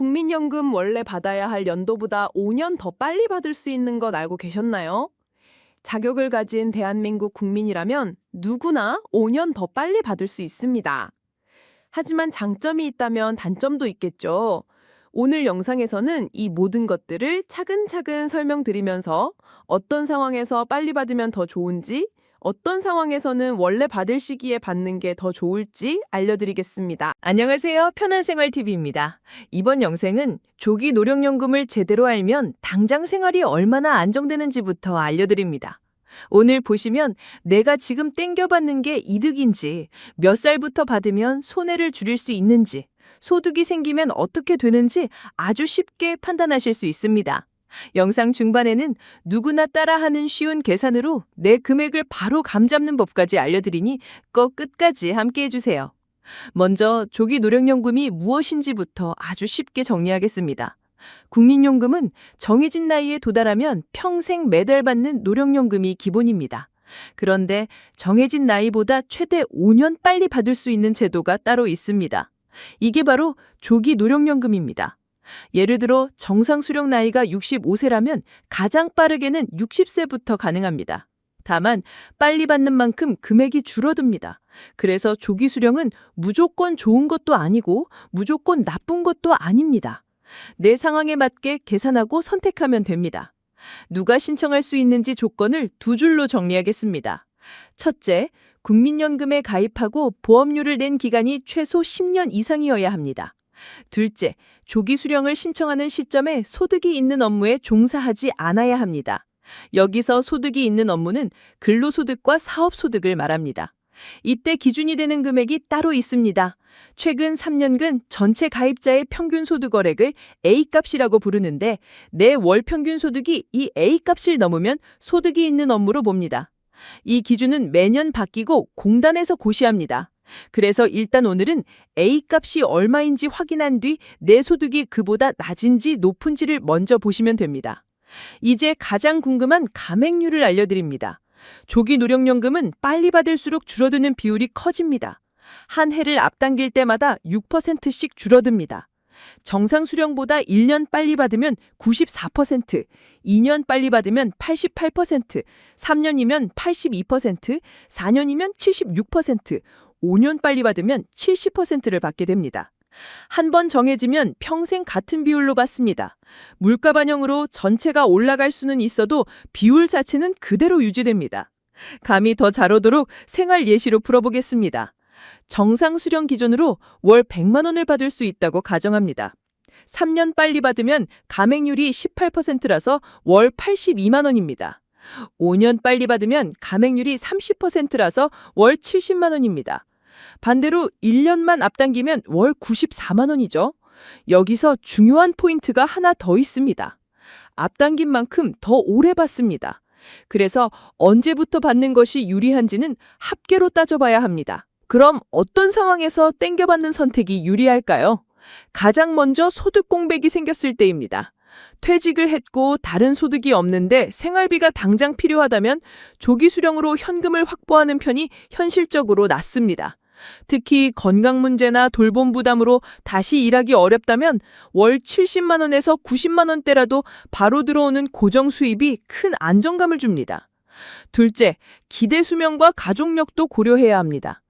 국민연금 원래 받아야 할 연도보다 5년 더 빨리 받을 수 있는 것 알고 계셨나요? 자격을 가진 대한민국 국민이라면 누구나 5년 더 빨리 받을 수 있습니다. 하지만 장점이 있다면 단점도 있겠죠. 오늘 영상에서는 이 모든 것들을 차근차근 설명드리면서 어떤 상황에서 빨리 받으면 더 좋은지, 어떤 상황에서는 원래 받을 시기에 받는 게 더 좋을지 알려드리겠습니다. 안녕하세요. 편한생활TV입니다. 이번 영상은 조기 노령연금을 제대로 알면 당장 생활이 얼마나 안정되는지부터 알려드립니다. 오늘 보시면 내가 지금 땡겨받는 게 이득인지, 몇 살부터 받으면 손해를 줄일 수 있는지, 소득이 생기면 어떻게 되는지 아주 쉽게 판단하실 수 있습니다. 영상 중반에는 누구나 따라하는 쉬운 계산으로 내 금액을 바로 감잡는 법까지 알려드리니 꼭 끝까지 함께 해주세요. 먼저 조기 노령연금이 무엇인지부터 아주 쉽게 정리하겠습니다. 국민연금은 정해진 나이에 도달하면 평생 매달 받는 노령연금이 기본입니다. 그런데 정해진 나이보다 최대 5년 빨리 받을 수 있는 제도가 따로 있습니다. 이게 바로 조기 노령연금입니다. 예를 들어 정상 수령 나이가 65세라면 가장 빠르게는 60세부터 가능합니다. 다만 빨리 받는 만큼 금액이 줄어듭니다. 그래서 조기 수령은 무조건 좋은 것도 아니고 무조건 나쁜 것도 아닙니다. 내 상황에 맞게 계산하고 선택하면 됩니다. 누가 신청할 수 있는지 조건을 두 줄로 정리하겠습니다. 첫째, 국민연금에 가입하고 보험료를 낸 기간이 최소 10년 이상이어야 합니다. 둘째, 조기 수령을 신청하는 시점에 소득이 있는 업무에 종사하지 않아야 합니다. 여기서 소득이 있는 업무는 근로소득과 사업소득을 말합니다. 이때 기준이 되는 금액이 따로 있습니다. 최근 3년근 전체 가입자의 평균 소득어액을 A값이라고 부르는데 내 월 평균 소득이 이 A값을 넘으면 소득이 있는 업무로 봅니다. 이 기준은 매년 바뀌고 공단에서 고시합니다. 그래서 일단 오늘은 A값이 얼마인지 확인한 뒤 내 소득이 그보다 낮은지 높은지를 먼저 보시면 됩니다. 이제 가장 궁금한 감액률을 알려드립니다. 조기 노령연금은 빨리 받을수록 줄어드는 비율이 커집니다. 한 해를 앞당길 때마다 6%씩 줄어듭니다. 정상 수령보다 1년 빨리 받으면 94%, 2년 빨리 받으면 88%, 3년이면 82%, 4년이면 76%, 5년 빨리 받으면 70%를 받게 됩니다. 한 번 정해지면 평생 같은 비율로 받습니다. 물가 반영으로 전체가 올라갈 수는 있어도 비율 자체는 그대로 유지됩니다. 감이 더 잘 오도록 생활 예시로 풀어보겠습니다. 정상 수령 기준으로 월 100만 원을 받을 수 있다고 가정합니다. 3년 빨리 받으면 감액률이 18%라서 월 82만 원입니다. 5년 빨리 받으면 감액률이 30%라서 월 70만 원입니다. 반대로 1년만 앞당기면 월 94만 원이죠. 여기서 중요한 포인트가 하나 더 있습니다. 앞당긴 만큼 더 오래 받습니다. 그래서 언제부터 받는 것이 유리한지는 합계로 따져봐야 합니다. 그럼 어떤 상황에서 땡겨받는 선택이 유리할까요? 가장 먼저 소득 공백이 생겼을 때입니다. 퇴직을 했고 다른 소득이 없는데 생활비가 당장 필요하다면 조기 수령으로 현금을 확보하는 편이 현실적으로 낫습니다. 특히 건강 문제나 돌봄 부담으로 다시 일하기 어렵다면 월 70만 원에서 90만 원대라도 바로 들어오는 고정 수입이 큰 안정감을 줍니다. 둘째, 기대 수명과 가족력도 고려해야 합니다.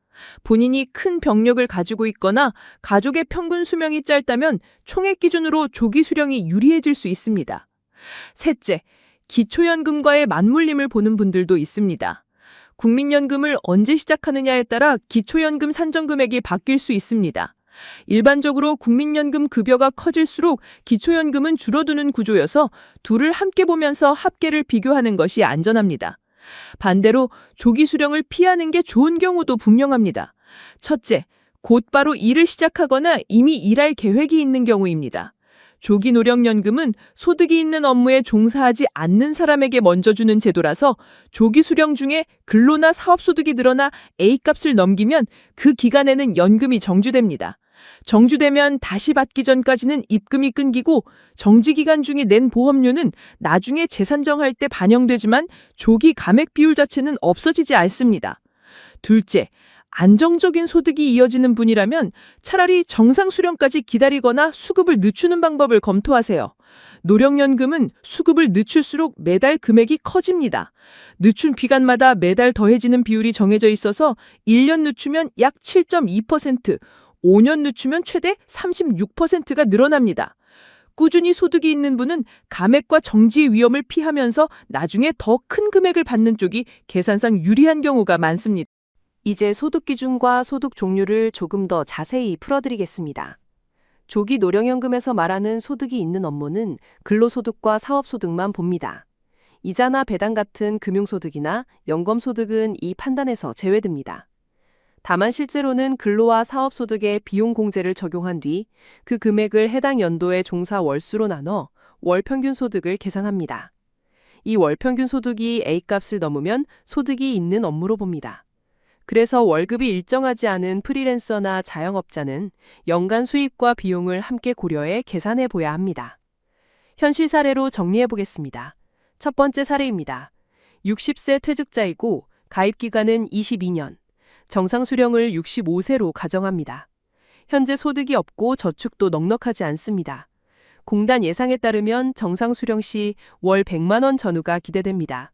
본인이 큰 병력을 가지고 있거나 가족의 평균 수명이 짧다면 총액 기준으로 조기 수령이 유리해질 수 있습니다. 셋째, 기초연금과의 맞물림을 보는 분들도 있습니다. 국민연금을 언제 시작하느냐에 따라 기초연금 산정 금액이 바뀔 수 있습니다. 일반적으로 국민연금 급여가 커질수록 기초연금은 줄어드는 구조여서 둘을 함께 보면서 합계를 비교하는 것이 안전합니다. 반대로 조기 수령을 피하는 게 좋은 경우도 분명합니다. 첫째, 곧바로 일을 시작하거나 이미 일할 계획이 있는 경우입니다. 조기 노령연금은 소득이 있는 업무에 종사하지 않는 사람에게 먼저 주는 제도라서 조기 수령 중에 근로나 사업소득이 늘어나 A값을 넘기면 그 기간에는 연금이 정주됩니다. 정주되면 다시 받기 전까지는 입금이 끊기고 정지 기간 중에 낸 보험료는 나중에 재산정할 때 반영되지만 조기 감액 비율 자체는 없어지지 않습니다. 둘째, 안정적인 소득이 이어지는 분이라면 차라리 정상 수령까지 기다리거나 수급을 늦추는 방법을 검토하세요. 노령연금은 수급을 늦출수록 매달 금액이 커집니다. 늦춘 기간마다 매달 더해지는 비율이 정해져 있어서 1년 늦추면 약 7.2%, 5년 늦추면 최대 36%가 늘어납니다. 꾸준히 소득이 있는 분은 감액과 정지의 위험을 피하면서 나중에 더 큰 금액을 받는 쪽이 계산상 유리한 경우가 많습니다. 이제 소득 기준과 소득 종류를 조금 더 자세히 풀어드리겠습니다. 조기 노령연금에서 말하는 소득이 있는 업무는 근로소득과 사업소득만 봅니다. 이자나 배당 같은 금융소득이나 연금소득은 이 판단에서 제외됩니다. 다만 실제로는 근로와 사업소득에 비용 공제를 적용한 뒤 그 금액을 해당 연도의 종사 월수로 나눠 월평균 소득을 계산합니다. 이 월평균 소득이 A값을 넘으면 소득이 있는 업무로 봅니다. 그래서 월급이 일정하지 않은 프리랜서나 자영업자는 연간 수입과 비용을 함께 고려해 계산해 보야 합니다. 현실 사례로 정리해 보겠습니다. 첫 번째 사례입니다. 60세 퇴직자이고 가입 기간은 22년, 정상 수령을 65세로 가정합니다. 현재 소득이 없고 저축도 넉넉하지 않습니다. 공단 예상에 따르면 정상 수령 시 월 100만 원 전후가 기대됩니다.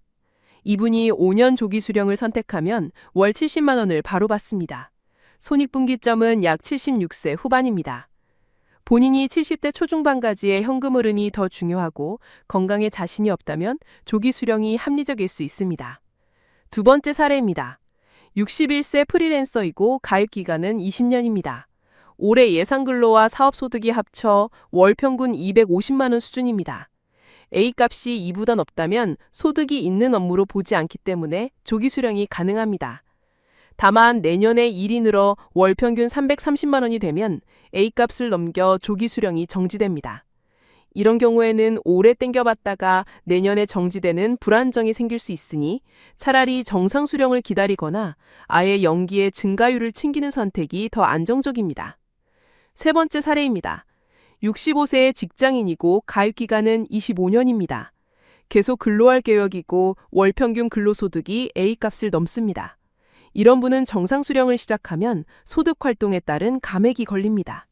이분이 5년 조기 수령을 선택하면 월 70만 원을 바로 받습니다. 손익분기점은 약 76세 후반입니다. 본인이 70대 초중반까지의 현금 흐름이 더 중요하고 건강에 자신이 없다면 조기 수령이 합리적일 수 있습니다. 두 번째 사례입니다. 61세 프리랜서이고 가입 기간은 20년입니다. 올해 예상 근로와 사업 소득이 합쳐 월 평균 250만 원 수준입니다. A값이 2보다 높다면 소득이 있는 업무로 보지 않기 때문에 조기 수령이 가능합니다. 다만 내년에 일이 늘어 월 평균 330만 원이 되면 A값을 넘겨 조기 수령이 정지됩니다. 이런 경우에는 오래 땡겨봤다가 내년에 정지되는 불안정이 생길 수 있으니 차라리 정상 수령을 기다리거나 아예 연기의 증가율을 챙기는 선택이 더 안정적입니다. 세 번째 사례입니다. 65세의 직장인이고 가입 기간은 25년입니다. 계속 근로할 계획이고 월 평균 근로소득이 A값을 넘습니다. 이런 분은 정상 수령을 시작하면 소득 활동에 따른 감액이 걸립니다.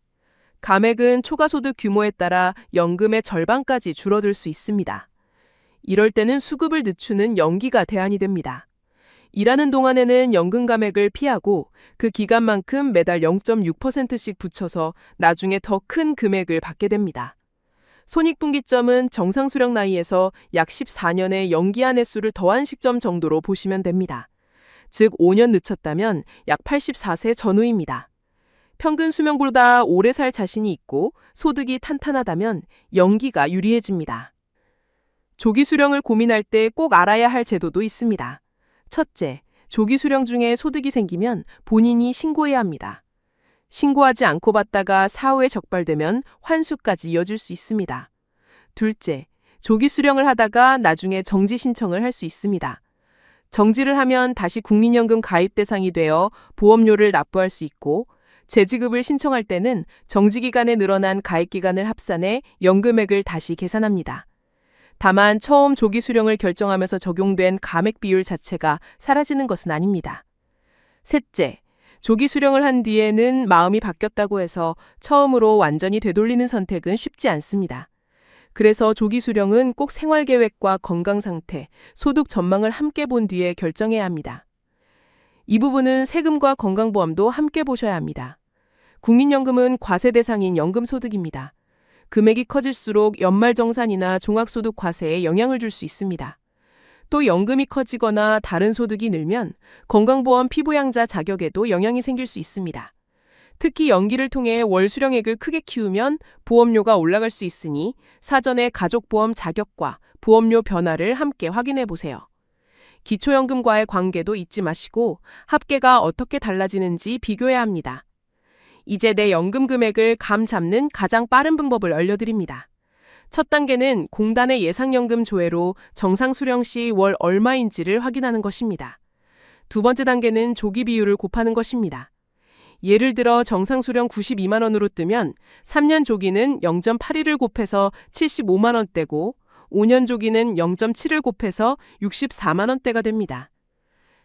감액은 초과소득 규모에 따라 연금의 절반까지 줄어들 수 있습니다. 이럴 때는 수급을 늦추는 연기가 대안이 됩니다. 일하는 동안에는 연금 감액을 피하고 그 기간만큼 매달 0.6%씩 붙여서 나중에 더 큰 금액을 받게 됩니다. 손익분기점은 정상 수령 나이에서 약 14년의 연기한 횟수를 더한 시점 정도로 보시면 됩니다. 즉 5년 늦췄다면 약 84세 전후입니다. 평균 수명보다 오래 살 자신이 있고 소득이 탄탄하다면 연기가 유리해집니다. 조기 수령을 고민할 때 꼭 알아야 할 제도도 있습니다. 첫째, 조기 수령 중에 소득이 생기면 본인이 신고해야 합니다. 신고하지 않고 받다가 사후에 적발되면 환수까지 이어질 수 있습니다. 둘째, 조기 수령을 하다가 나중에 정지 신청을 할 수 있습니다. 정지를 하면 다시 국민연금 가입 대상이 되어 보험료를 납부할 수 있고 재지급을 신청할 때는 정지 기간에 늘어난 가입 기간을 합산해 연금액을 다시 계산합니다. 다만 처음 조기 수령을 결정하면서 적용된 감액 비율 자체가 사라지는 것은 아닙니다. 셋째, 조기 수령을 한 뒤에는 마음이 바뀌었다고 해서 처음으로 완전히 되돌리는 선택은 쉽지 않습니다. 그래서 조기 수령은 꼭 생활 계획과 건강 상태, 소득 전망을 함께 본 뒤에 결정해야 합니다. 이 부분은 세금과 건강보험도 함께 보셔야 합니다. 국민연금은 과세 대상인 연금소득입니다. 금액이 커질수록 연말정산이나 종합소득 과세에 영향을 줄 수 있습니다. 또 연금이 커지거나 다른 소득이 늘면 건강보험 피부양자 자격에도 영향이 생길 수 있습니다. 특히 연기를 통해 월 수령액을 크게 키우면 보험료가 올라갈 수 있으니 사전에 가족보험 자격과 보험료 변화를 함께 확인해 보세요. 기초연금과의 관계도 잊지 마시고 합계가 어떻게 달라지는지 비교해야 합니다. 이제 내 연금 금액을 감 잡는 가장 빠른 방법을 알려드립니다. 첫 단계는 공단의 예상연금 조회로 정상 수령 시 월 얼마인지를 확인하는 것입니다. 두 번째 단계는 조기 비율을 곱하는 것입니다. 예를 들어 정상 수령 92만 원으로 뜨면 3년 조기는 0.81을 곱해서 75만 원대고 5년 조기는 0.7을 곱해서 64만 원대가 됩니다.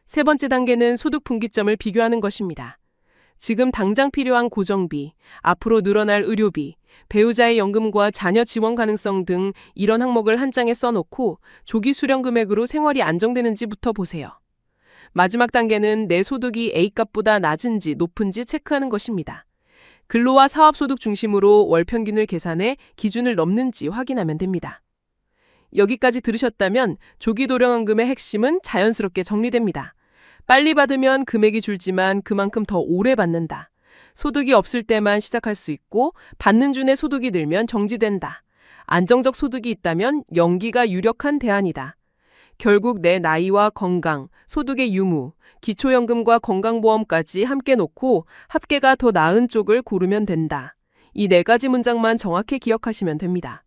세 번째 단계는 소득 분기점을 비교하는 것입니다. 지금 당장 필요한 고정비, 앞으로 늘어날 의료비, 배우자의 연금과 자녀 지원 가능성 등 이런 항목을 한 장에 써놓고 조기 수령 금액으로 생활이 안정되는지부터 보세요. 마지막 단계는 내 소득이 A값보다 낮은지 높은지 체크하는 것입니다. 근로와 사업소득 중심으로 월 평균을 계산해 기준을 넘는지 확인하면 됩니다. 여기까지 들으셨다면 조기 도령원금의 핵심은 자연스럽게 정리됩니다. 빨리 받으면 금액이 줄지만 그만큼 더 오래 받는다. 소득이 없을 때만 시작할 수 있고 받는 중에 소득이 늘면 정지된다. 안정적 소득이 있다면 연기가 유력한 대안이다. 결국 내 나이와 건강, 소득의 유무, 기초연금과 건강보험까지 함께 놓고 합계가 더 나은 쪽을 고르면 된다. 이 네 가지 문장만 정확히 기억하시면 됩니다.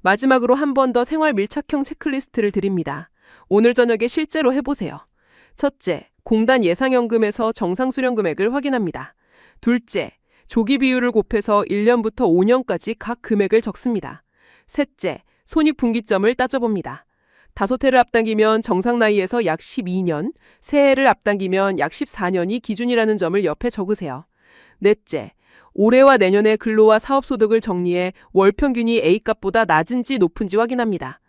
마지막으로 한 번 더 생활 밀착형 체크리스트를 드립니다. 오늘 저녁에 실제로 해보세요. 첫째, 공단 예상연금에서 정상 수령 금액을 확인합니다. 둘째, 조기 비율을 곱해서 1년부터 5년까지 각 금액을 적습니다. 셋째, 손익분기점을 따져봅니다. 다섯 해를 앞당기면 정상 나이에서 약 12년, 세 해를 앞당기면 약 14년이 기준이라는 점을 옆에 적으세요. 넷째, 올해와 내년의 근로와 사업소득을 정리해 월 평균이 A값보다 낮은지 높은지 확인합니다.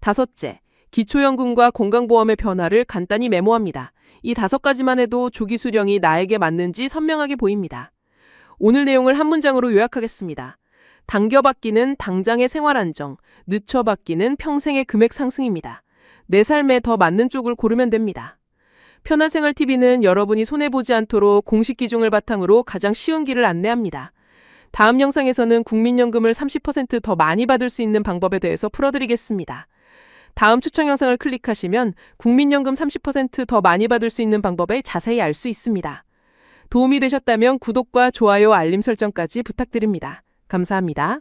다섯째, 기초연금과 건강보험의 변화를 간단히 메모합니다. 이 다섯 가지만 해도 조기 수령이 나에게 맞는지 선명하게 보입니다. 오늘 내용을 한 문장으로 요약하겠습니다. 당겨받기는 당장의 생활 안정, 늦춰받기는 평생의 금액 상승입니다. 내 삶에 더 맞는 쪽을 고르면 됩니다. 편한생활TV는 여러분이 손해보지 않도록 공식 기준을 바탕으로 가장 쉬운 길을 안내합니다. 다음 영상에서는 국민연금을 30%더 많이 받을 수 있는 방법에 대해서 풀어드리겠습니다. 다음 추천 영상을 클릭하시면 국민연금 30%더 많이 받을 수 있는 방법을 자세히 알 수 있습니다. 도움이 되셨다면 구독과 좋아요, 알림 설정까지 부탁드립니다. 감사합니다.